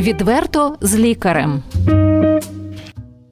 Відверто з лікарем.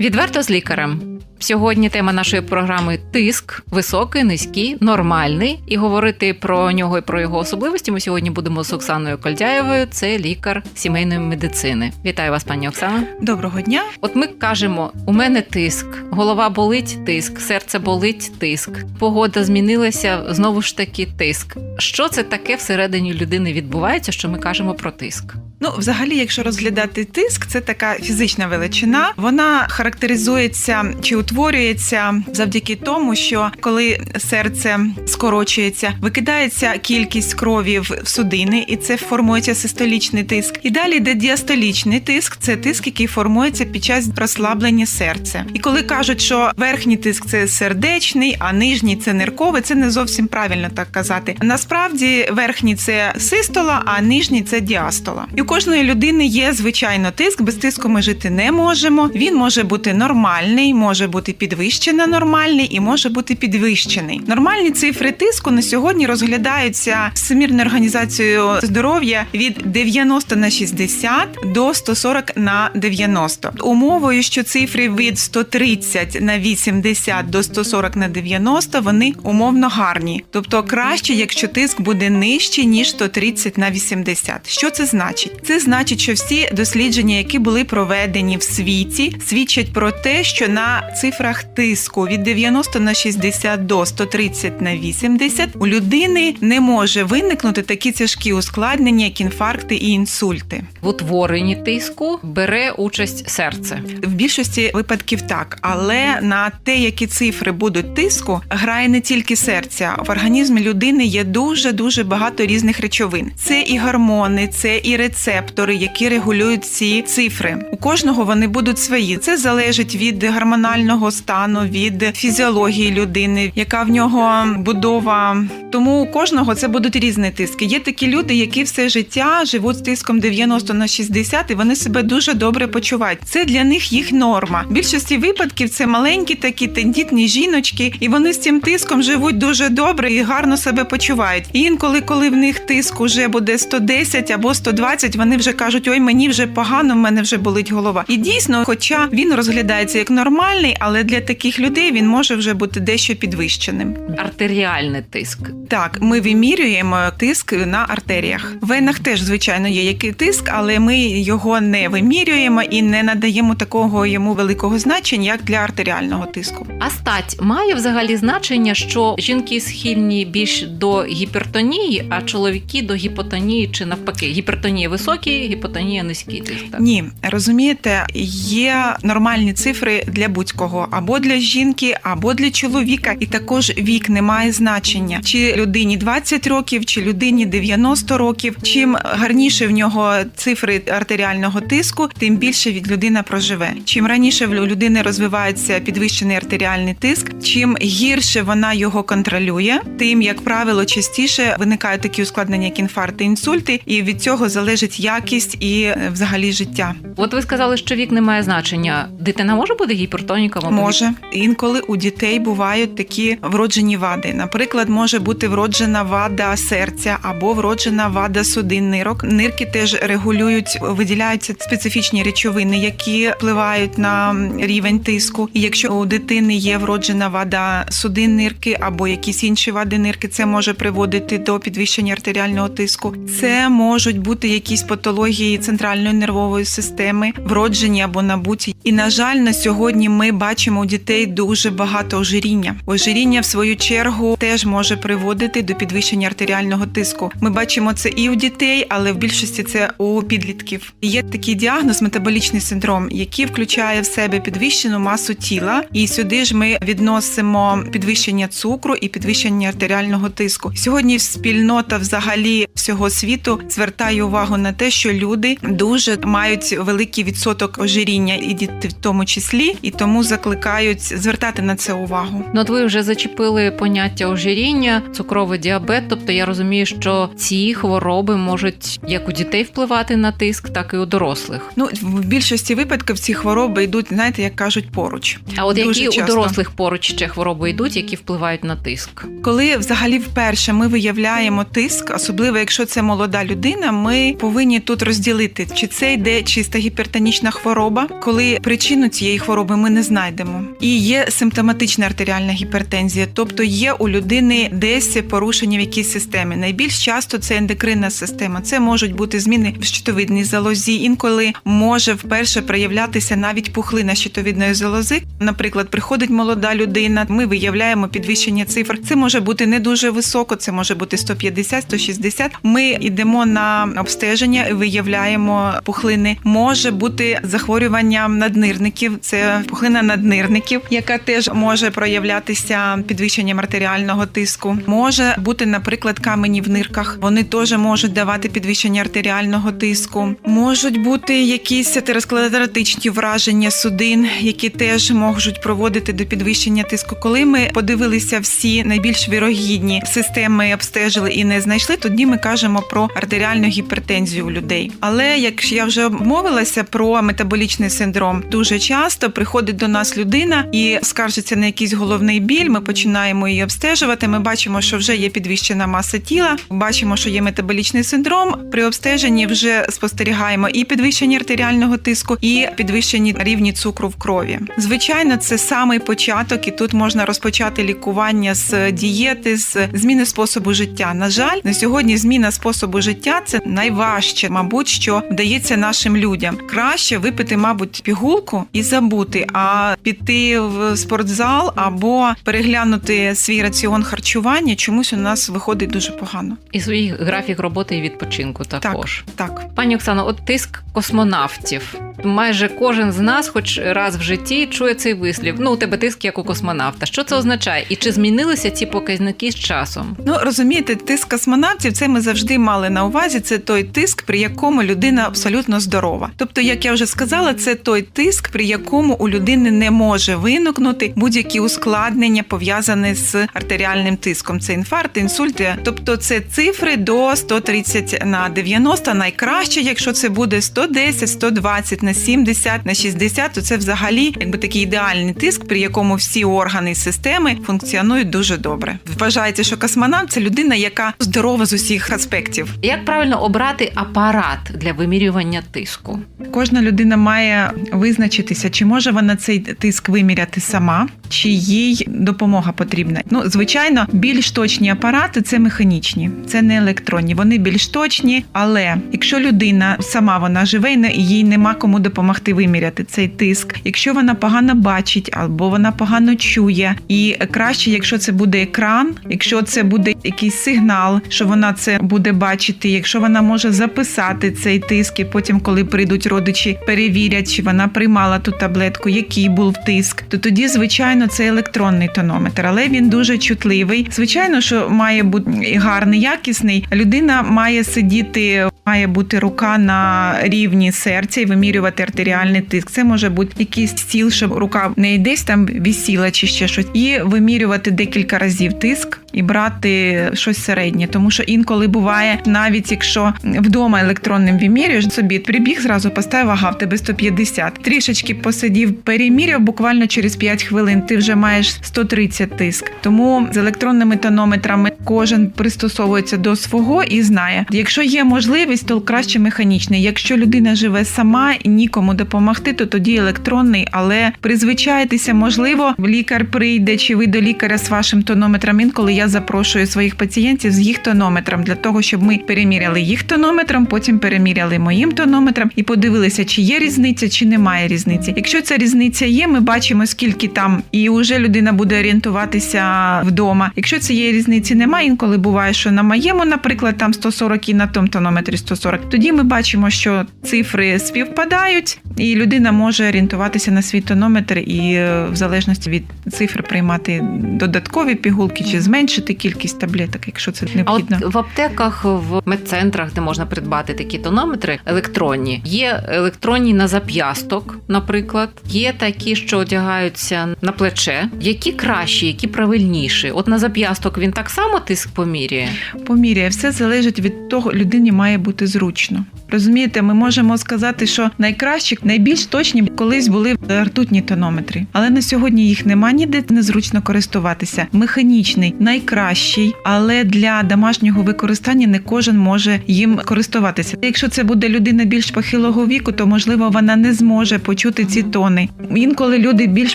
Відверто з лікарем. Сьогодні тема нашої програми тиск високий, низький, нормальний. І говорити про нього і про його особливості ми сьогодні будемо з Оксаною Кольдяєвою. Це лікар сімейної медицини. Вітаю вас, пані Оксана. Доброго дня. От ми кажемо: у мене тиск, голова болить, тиск, серце болить, тиск, погода змінилася, знову ж таки тиск. Що це таке всередині людини відбувається, що ми кажемо про тиск? Ну, взагалі, якщо розглядати тиск, це така фізична величина. Вона характеризується чи утворюється завдяки тому, що коли серце скорочується, викидається кількість крові в судини, і це формується систолічний тиск. І далі йде діастолічний тиск, це тиск, який формується під час розслаблення серця. І коли кажуть, що верхній тиск це сердечний, а нижній це нирковий, це не зовсім правильно так казати. Насправді верхній це систола, а нижній це діастола. І кожної людини є звичайно тиск. Без тиску ми жити не можемо. Він може бути нормальний, може бути підвищено нормальний і може бути підвищений. Нормальні цифри тиску на сьогодні розглядаються Всемірною організацією здоров'я від 90 на 60 до 140 на 90. Умовою, що цифри від 130 на 80 до 140 на 90, вони умовно гарні. Тобто краще, якщо тиск буде нижче ніж 130 на 80. Що це значить? Це значить, що всі дослідження, які були проведені в світі, свідчать про те, що на цифрах тиску від 90 на 60 до 130 на 80 у людини не може виникнути такі тяжкі ускладнення, як інфаркти і інсульти. В утворенні тиску бере участь серце. В більшості випадків так, але на те, які цифри будуть тиску, грає не тільки серця. В організмі людини є дуже дуже багато різних речовин. Це і гормони, це і рецептори, які регулюють ці цифри. У кожного вони будуть свої. Це залежить від гормонального стану, від фізіології людини, яка в нього будова. Тому у кожного це будуть різні тиски. Є такі люди, які все життя живуть з тиском 90 на 60, і вони себе дуже добре почувають. Це для них їх норма. В більшості випадків це маленькі такі тендітні жіночки, і вони з цим тиском живуть дуже добре і гарно себе почувають. І інколи, коли в них тиск уже буде 110 або 120, вони вже кажуть: ой, мені вже погано, в мене вже болить голова. І дійсно, хоча він розглядається як нормальний, але для таких людей він може вже бути дещо підвищеним. Артеріальний тиск. Так, ми вимірюємо тиск на артеріях. В венах теж, звичайно, є який тиск, але ми його не вимірюємо і не надаємо такого йому великого значення, як для артеріального тиску. А стать має взагалі значення, що жінки схильні більш до гіпертонії, а чоловіки до гіпотонії чи навпаки. Гіпертонія високий, гіпотонія низький тиск. Так? Ні, розумієте, є нормальні цифри для будь-кого або для жінки, або для чоловіка, і також вік не має значення, чи людині 20 років, чи людині 90 років. Чим гарніше в нього цифри артеріального тиску, тим більше від людина проживе. Чим раніше в людини розвивається підвищений артеріальний тиск, чим гірше вона його контролює, тим як правило частіше виникають такі ускладнення, як інфаркти, інсульти, і від цього залежить якість і е, взагалі життя. От ви сказали, що вік не має значення. Дитина може бути гіпертоніком? або Може інколи у дітей бувають такі вроджені вади. Наприклад, може бути вроджена вада серця або вроджена вада судин нирок. Нирки теж регулюють, виділяються специфічні речовини, які впливають на рівень тиску. І якщо у дитини є вроджена вада судин нирки або якісь інші вади нирки, це може приводити до підвищення артеріального тиску. Це можуть бути якісь патології центральної нервової системи, вроджені або набуті. І на жаль, на сьогодні ми бачимо у дітей дуже багато ожиріння. Ожиріння, в свою чергу, теж може приводити до підвищення артеріального тиску. Ми бачимо це і у дітей, але в більшості це у підлітків. Є такий діагноз метаболічний синдром, який включає в себе підвищену масу тіла, і сюди ж ми відносимо підвищення цукру і підвищення артеріального тиску. Сьогодні спільнота взагалі всього світу звертає увагу на те, що люди дуже мають великий відсоток ожиріння, і діти в тому числі, і тому закликають звертати на це увагу. Ну, от ви вже зачепили поняття ожиріння, цукровий діабет. Тобто я розумію, що ці хвороби можуть як у дітей впливати на тиск, так і у дорослих. Ну в більшості випадків ці хвороби йдуть, знаєте, як кажуть, поруч. А от Дуже які у дорослих поруч ще хвороби йдуть, які впливають на тиск? Коли взагалі вперше ми виявляємо тиск, особливо якщо це молода людина, ми повинні повинні тут розділити, чи це йде чиста гіпертонічна хвороба, коли причину цієї хвороби ми не знайдемо. І є симптоматична артеріальна гіпертензія, тобто є у людини десь порушення в якійсь системі. Найбільш часто це ендокринна система. Це можуть бути зміни в щитовидній залозі. Інколи може вперше проявлятися навіть пухлина щитовидної залози. Наприклад, приходить молода людина. Ми виявляємо підвищення цифр. Це може бути не дуже високо, це може бути 150-160. Ми йдемо на обстеження, і виявляємо пухлини. Може бути захворювання наднирників. Це пухлина наднирників, яка теж може проявлятися підвищенням артеріального тиску. Може бути, наприклад, камені в нирках. Вони теж можуть давати підвищення артеріального тиску. Можуть бути якісь атеросклеротичні враження судин, які теж можуть проводити до підвищення тиску. Коли ми подивилися всі найбільш вірогідні системи, обстежили і не знайшли, тоді ми кажемо про артеріальну гіпертензію у людей. Але як я вже мовилася про метаболічний синдром, дуже часто приходить до нас людина і скаржиться на якийсь головний біль. Ми починаємо її обстежувати. Ми бачимо, що вже є підвищена маса тіла. Бачимо, що є метаболічний синдром. При обстеженні вже спостерігаємо і підвищення артеріального тиску, і підвищені рівні цукру в крові. Звичайно, це самий початок, і тут можна розпочати лікування з дієти, з зміни способу життя. На жаль, на сьогодні зміна способу життя це найважче, мабуть, що вдається нашим людям. Краще випити, мабуть, пігулку і забути, а піти в спортзал або переглянути свій раціон харчування чомусь у нас виходить дуже погано. І свій графік роботи і відпочинку також. Так. Пані Оксано, от тиск космонавтів. Майже кожен з нас, хоч раз в житті, чує цей вислів. Ну, у тебе тиск як у космонавта. Що це означає? І чи змінилися ці показники з часом? Ну розумієте, тиск космонавтів це ми завжди мали на увазі. Це той тиск, при якому людина абсолютно здорова. Тобто, як я вже сказала, це той тиск, при якому у людини не може виникнути будь-які ускладнення пов'язані з артеріальним тиском. Це інфаркт, інсульт. Тобто, це цифри до 130 на 90, найкраще, якщо це буде 110, 120 на 70, на 60, то це взагалі якби такий ідеальний тиск, при якому всі органи і системи функціонують дуже добре. Вважається, що космонавт це людина, яка здорова з усіх аспектів. Як правильно обрати апарат для вимірювання тиску? Кожна людина має визначитися, чи може вона цей тиск виміряти сама, чи їй допомога потрібна. Ну, звичайно, більш точні апарати це механічні, це не електронні. Вони більш точні, але якщо людина сама вона живе не- і їй нема кому допомогти виміряти цей тиск, якщо вона погано бачить або вона погано чує, і краще, якщо це буде екран, якщо це буде якийсь сигнал, що вона це буде бачити, якщо вона може записати цей тиск, і потім, коли прийдуть родичі, перевірять, чи вона приймала ту таблетку, який був тиск, то тоді, звичайно, це електронний тонометр, але він дуже чутливий. Звичайно, що має бути гарний, якісний. Людина має сидіти. Має бути рука на рівні серця і вимірювати артеріальний тиск. Це може бути якийсь стіл, щоб рука не десь там висіла чи ще щось, і вимірювати декілька разів тиск і брати щось середнє. Тому що інколи буває, навіть якщо вдома електронним вимірюєш, собі прибіг зразу поставив, ага, в тебе 150. Трішечки посидів, переміряв буквально через 5 хвилин. Ти вже маєш 130 тиск. Тому з електронними тонометрами кожен пристосовується до свого і знає, якщо є можливість, то краще механічний. Якщо людина живе сама і нікому допомогти, то тоді електронний, але призвичайтеся, можливо, лікар прийде чи ви до лікаря з вашим тонометром. Інколи я запрошую своїх пацієнтів з їх тонометром для того, щоб ми переміряли їх тонометром, потім переміряли моїм тонометром і подивилися, чи є різниця, чи немає різниці. Якщо ця різниця є, ми бачимо скільки там, і вже людина буде орієнтуватися вдома. Якщо цієї різниці немає, інколи буває, що на моєму, наприклад, там 140 і на тому тонометрі 140, тоді ми бачимо, що цифри співпадають, і людина може орієнтуватися на свій тонометр і е, в залежності від цифр приймати додаткові пігулки чи зменшити кількість таблеток, якщо це А от необхідно. в аптеках, в медцентрах, де можна придбати такі тонометри електронні, є електронні на зап'ясток, наприклад, є такі, що одягаються на плече. Які кращі, які правильніші? От на зап'ясток він так само тиск помірює. Поміряє, все залежить від того, людині має бути зручно. Розумієте, ми можемо сказати, що найкращі, найбільш точні колись були ртутні тонометри, але на сьогодні їх нема ніде незручно користуватися. Механічний найкращий, але для домашнього використання не кожен може їм користуватися. Якщо це буде людина більш похилого віку, то можливо вона не зможе почути ці тони. Інколи люди більш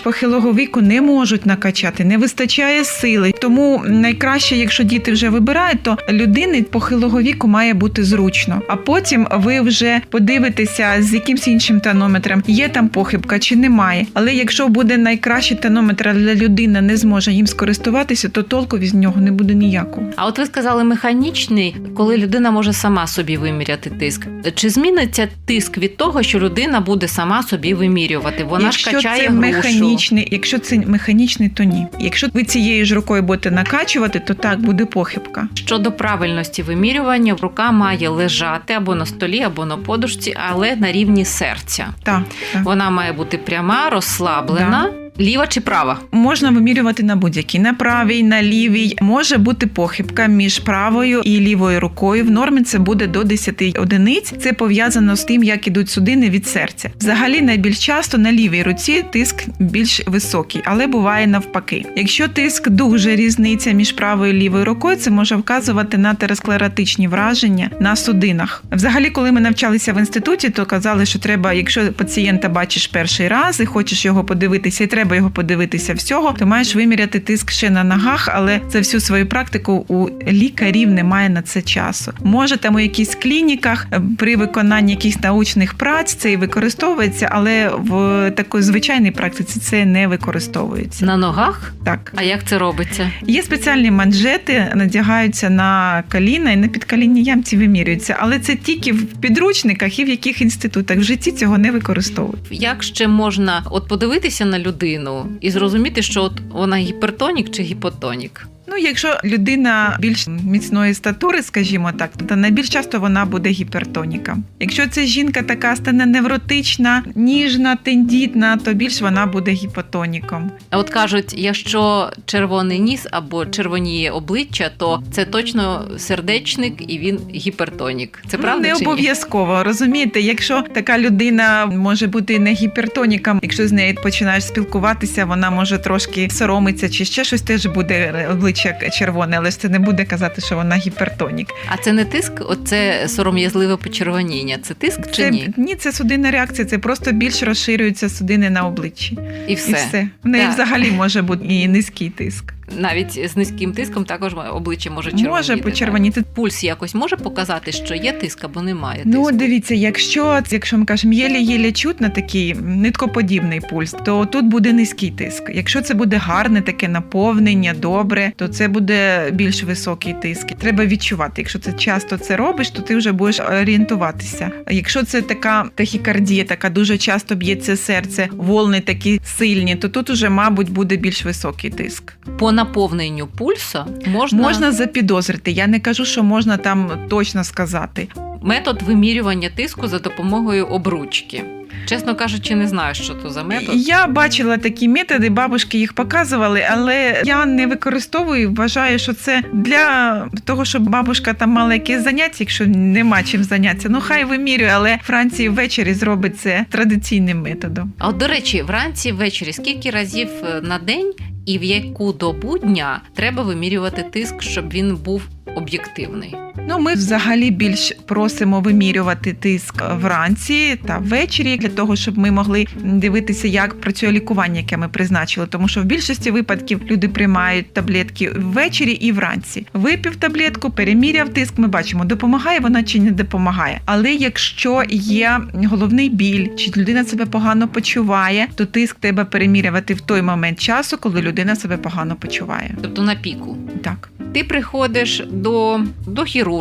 похилого віку не можуть накачати, не вистачає сили. Тому найкраще, якщо діти вже вибирають, то людини похилого віку має бути зручно. А потім ви вже подивитеся з якимсь іншим тонометром, є там похибка чи немає. Але якщо буде найкращий тонометр, але людина не зможе їм скористуватися, то толку від нього не буде ніякого. А от ви сказали механічний, коли людина може сама собі виміряти тиск. Чи зміниться тиск від того, що людина буде сама собі вимірювати? Вона якщо ж качає це грушу. механічний, якщо це механічний, то ні. Якщо ви цією ж рукою будете накачувати, то так буде похибка. Щодо правильності вимірювання, рука має лежати або на столі, або на подушці, але на рівні серця. Так, так. Вона має бути пряма, розслаблена, ліва чи права. Можна вимірювати на будь-якій, на правій, на лівій. Може бути похибка між правою і лівою рукою. В нормі це буде до 10 одиниць. Це пов'язано з тим, як ідуть судини від серця. Взагалі, найбільш часто на лівій руці тиск більш високий, але буває навпаки. Якщо тиск дуже різниця між правою і лівою рукою, це може вказувати на теросклеротичні враження на судинах. Взагалі, коли ми навчалися в інституті, то казали, що треба, якщо пацієнта бачиш перший раз і хочеш його подивитися, і треба його подивитися всього, то маєш виміряти тиск ще на ногах, але за всю свою практику у лікарів немає на це часу. Може, там у якихось клініках е, при виконанні якихось научних праць це і використовується, але в такій звичайній практиці це не використовується. На ногах? Так. А як це робиться? Є спеціальні манжети, надягаються на коліна і на підколінні ямці вимірюються, але це тільки в підручниках і в яких інститутах в житті цього не використовують. Як ще можна от подивитися на людину і зрозуміти, що от вона гіпертонік чи гіпотонік? Ну, якщо людина більш міцної статури, скажімо так, то найбільш часто вона буде гіпертоніка. Якщо це жінка така стане невротична, ніжна, тендітна, то більш вона буде гіпотоніком. А от кажуть, якщо червоний ніс або червоніє обличчя, то це точно сердечник і він гіпертонік. Це правда ну, не чи ні? обов'язково розумієте, якщо така людина може бути не гіпертоніком, якщо з нею починаєш спілкуватися, вона може трошки соромиться чи ще щось теж буде обличчя червоне, але ж це не буде казати, що вона гіпертонік. А це не тиск, оце сором'язливе почервоніння. Це тиск чи Це ні? ні, це судинна реакція, це просто більш розширюються судини на обличчі. І все. І все. В неї Так. взагалі може бути і низький тиск. Навіть з низьким тиском також обличчя може червоніти. Може так? почервоніти. Пульс якось може показати, що є тиск або немає Ну, дивіться, якщо, якщо ми кажемо єлі-єлі чутно такий ниткоподібний пульс, то тут буде низький тиск. Якщо це буде гарне таке наповнення, добре, то це буде більш високий тиск. Треба відчувати. Якщо ти часто це робиш, то ти вже будеш орієнтуватися. Якщо це така тахікардія, така дуже часто б'ється серце, волни такі сильні, то тут уже, мабуть, буде більш високий тиск. По наповненню пульса можна, Можна запідозрити. Я не кажу, що можна там точно сказати. Метод вимірювання тиску за допомогою обручки. Чесно кажучи, не знаю, що то за метод. Я бачила такі методи, бабушки їх показували, але я не використовую. Вважаю, що це для того, щоб бабушка там мала якесь заняття, якщо нема чим зайнятися. Ну хай вимірює, але Франції ввечері зробить це традиційним методом. А от до речі, вранці ввечері скільки разів е, на день і в яку добу дня треба вимірювати тиск, щоб він був об'єктивний? Ну, ми взагалі більш просимо вимірювати тиск вранці та ввечері для того, щоб ми могли дивитися, як працює лікування, яке ми призначили. Тому що в більшості випадків люди приймають таблетки ввечері і вранці. Випив таблетку, переміряв тиск. Ми бачимо, допомагає вона чи не допомагає. Але якщо є головний біль, чи людина себе погано почуває, то тиск треба перемірювати в той момент часу, коли людина себе погано почуває. Тобто на піку. Так. Ти приходиш до, до хірурга,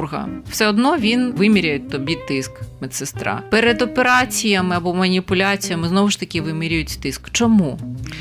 все одно він виміряє тобі тиск, медсестра. Перед операціями або маніпуляціями знову ж таки вимірюють тиск. Чому?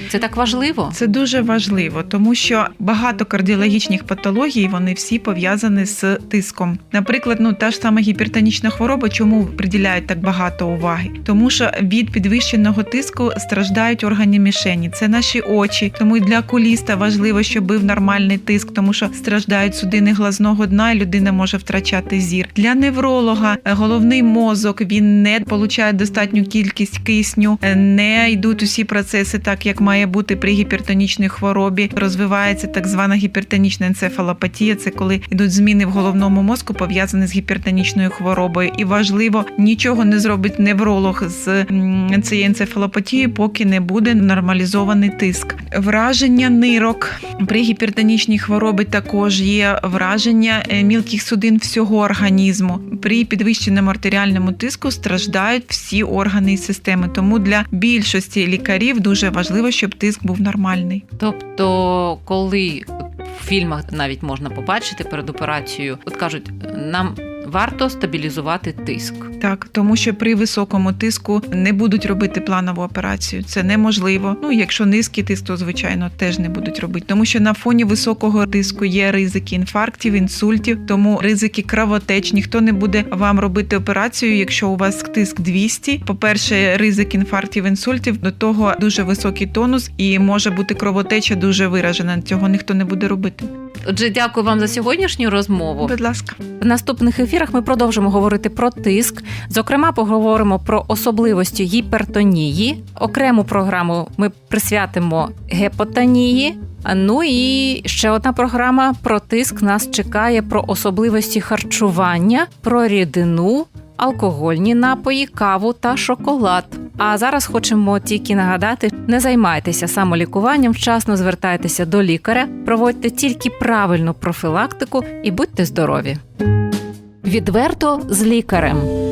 Це так важливо. Це дуже важливо, тому що багато кардіологічних патологій вони всі пов'язані з тиском. Наприклад, ну та ж сама гіпертонічна хвороба, чому приділяють так багато уваги? Тому що від підвищеного тиску страждають органи мішені. Це наші очі. Тому і для окуліста важливо, щоб був нормальний тиск, тому що страждають судини глазного дна, і людина може втрачати зір. Для невролога е, головний мозок він не получає достатню кількість кисню, е, не йдуть усі процеси так, як має бути при гіпертонічній хворобі. Розвивається так звана гіпертонічна енцефалопатія. Це коли йдуть зміни в головному мозку, пов'язані з гіпертонічною хворобою. І важливо, нічого не зробить невролог з м, цією енцефалопатією, поки не буде нормалізований тиск. Враження нирок при гіпертонічній хворобі також є враження е, мілких судин всього організму. При підвищеному артеріальному тиску страждають всі органи і системи. Тому для більшості лікарів дуже важливо, щоб тиск був нормальний. Тобто, коли в фільмах навіть можна побачити перед операцією, от кажуть, нам варто стабілізувати тиск. Так, тому що при високому тиску не будуть робити планову операцію. Це неможливо. Ну, якщо низький тиск, то звичайно теж не будуть робити. Тому що на фоні високого тиску є ризики інфарктів, інсультів, тому ризики кровотеч. Ніхто не буде вам робити операцію, якщо у вас тиск 200. По-перше, ризик інфарктів, інсультів, до того дуже високий тонус і може бути кровотеча дуже виражена. Цього ніхто не буде робити. Отже, дякую вам за сьогоднішню розмову. Будь ласка. В наступних ефірах ми продовжимо говорити про тиск. Зокрема, поговоримо про особливості гіпертонії. Окрему програму ми присвятимо гепатонії. Ну і ще одна програма про тиск нас чекає про особливості харчування, про рідину, алкогольні напої, каву та шоколад. А зараз хочемо тільки нагадати: не займайтеся самолікуванням, вчасно звертайтеся до лікаря, проводьте тільки правильну профілактику і будьте здорові. Відверто з лікарем.